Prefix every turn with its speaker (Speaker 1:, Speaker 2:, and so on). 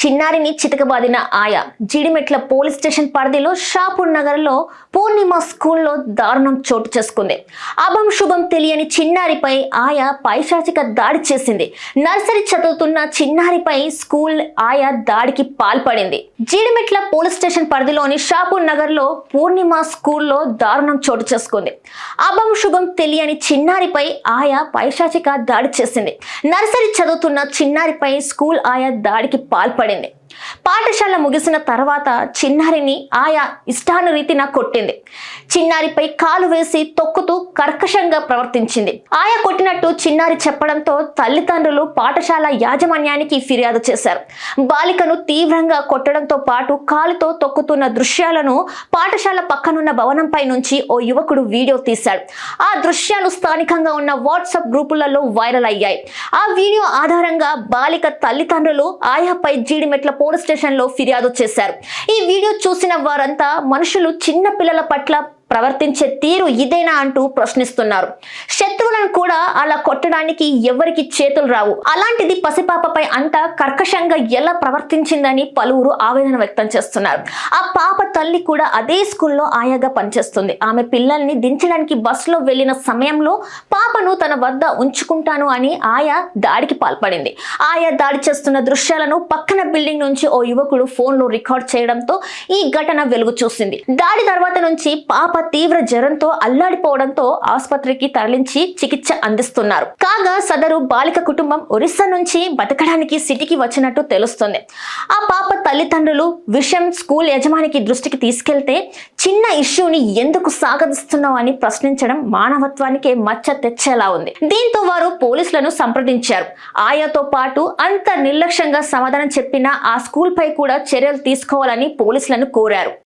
Speaker 1: చిన్నారిని చితకబాదిన ఆయా. Jeedimetla police station పరిధిలో షాపూర్ నగర్లో పూర్ణిమ స్కూల్లో దారుణం చోటు చేసుకుంది. అభం శుభం తెలియని చిన్నారిపై ఆయా పైశాచిక దాడి చేసింది. నర్సరీ చదువుతున్న చిన్నారిపై స్కూల్ ఆయా దాడికి పాల్పడింది. జీడిమెట్ల పోలీస్ స్టేషన్ పరిధిలోని షాపూర్ నగర్లో పూర్ణిమ స్కూల్లో దారుణం చోటు చేసుకుంది. అభం శుభం తెలియని చిన్నారిపై ఆయా పైశాచిక దాడి చేసింది. నర్సరీ చదువుతున్న చిన్నారిపై స్కూల్ ఆయా దాడికి పాల్పడింది. れ。పాఠశాల ముగిసిన తర్వాత చిన్నారిని ఆయా ఇష్టానురీతిన కొట్టింది. చిన్నారిపై కాలు వేసి తొక్కుతూ కర్కశంగా ప్రవర్తించింది. ఆయా కొట్టినట్టు చిన్నారి చెప్పడంతో తల్లిదండ్రులు పాఠశాల యాజమాన్యానికి ఫిర్యాదు చేశారు. బాలికను తీవ్రంగా కొట్టడంతో పాటు కాలుతో తొక్కుతున్న దృశ్యాలను పాఠశాల పక్కనున్న భవనంపై నుంచి ఓ యువకుడు వీడియో తీశాడు. ఆ దృశ్యాలు స్థానికంగా ఉన్న వాట్సాప్ గ్రూపులలో వైరల్ అయ్యాయి. ఆ వీడియో ఆధారంగా బాలిక తల్లిదండ్రులు ఆయాపై జీడిమెట్ల పోలీస్ స్టేషన్లో ఫిర్యాదు చేశారు. ఈ వీడియో చూసిన వారంతా మనుషులు చిన్న పిల్లల పట్ల ప్రవర్తించే తీరు ఇదేనా అంటూ ప్రశ్నిస్తున్నారు. శత్రువులను కూడా అలా కొట్టడానికి ఎవరికి చేతులు రావు. అలాంటిది పసిపాపపై అంత కర్కశంగా ఎలా ప్రవర్తించిందని పలువురు ఆవేదన వ్యక్తం చేస్తున్నారు. ఆ పాప తల్లి కూడా అదే స్కూల్లో ఆయాగా పనిచేస్తుంది. ఆమె పిల్లల్ని దించడానికి బస్సులో వెళ్ళిన సమయంలో పాపను తన వద్ద ఉంచుకుంటాను అని ఆయా దాడికి పాల్పడింది. ఆయా దాడి చేస్తున్న దృశ్యాలను పక్కన బిల్డింగ్ నుంచి ఓ యువకుడు ఫోన్లో రికార్డ్ చేయడంతో ఈ ఘటన వెలుగు చూసింది. దాడి తర్వాత నుంచి పాప తీవ్ర జ్వరంతో అల్లాడిపోవడంతో ఆసుపత్రికి తరలించి చికిత్స అందిస్తున్నారు. కాగా సదరు బాలిక కుటుంబం ఒరిస్సా నుంచి బతకడానికి సిటీకి వచ్చినట్టు తెలుస్తుంది. ఆ పాప తల్లిదండ్రులు విషయం స్కూల్ యజమానికి దృష్టికి తీసుకెళ్తే చిన్న ఇష్యూని ఎందుకు సాగదిస్తున్నావు అని ప్రశ్నించడం మానవత్వానికే మచ్చ తెచ్చేలా ఉంది. దీంతో వారు పోలీసులను సంప్రదించారు. ఆయాతో పాటు అంత నిర్లక్ష్యంగా సమాధానం చెప్పిన ఆ స్కూల్ పై కూడా చర్యలు తీసుకోవాలని పోలీసులను కోరారు.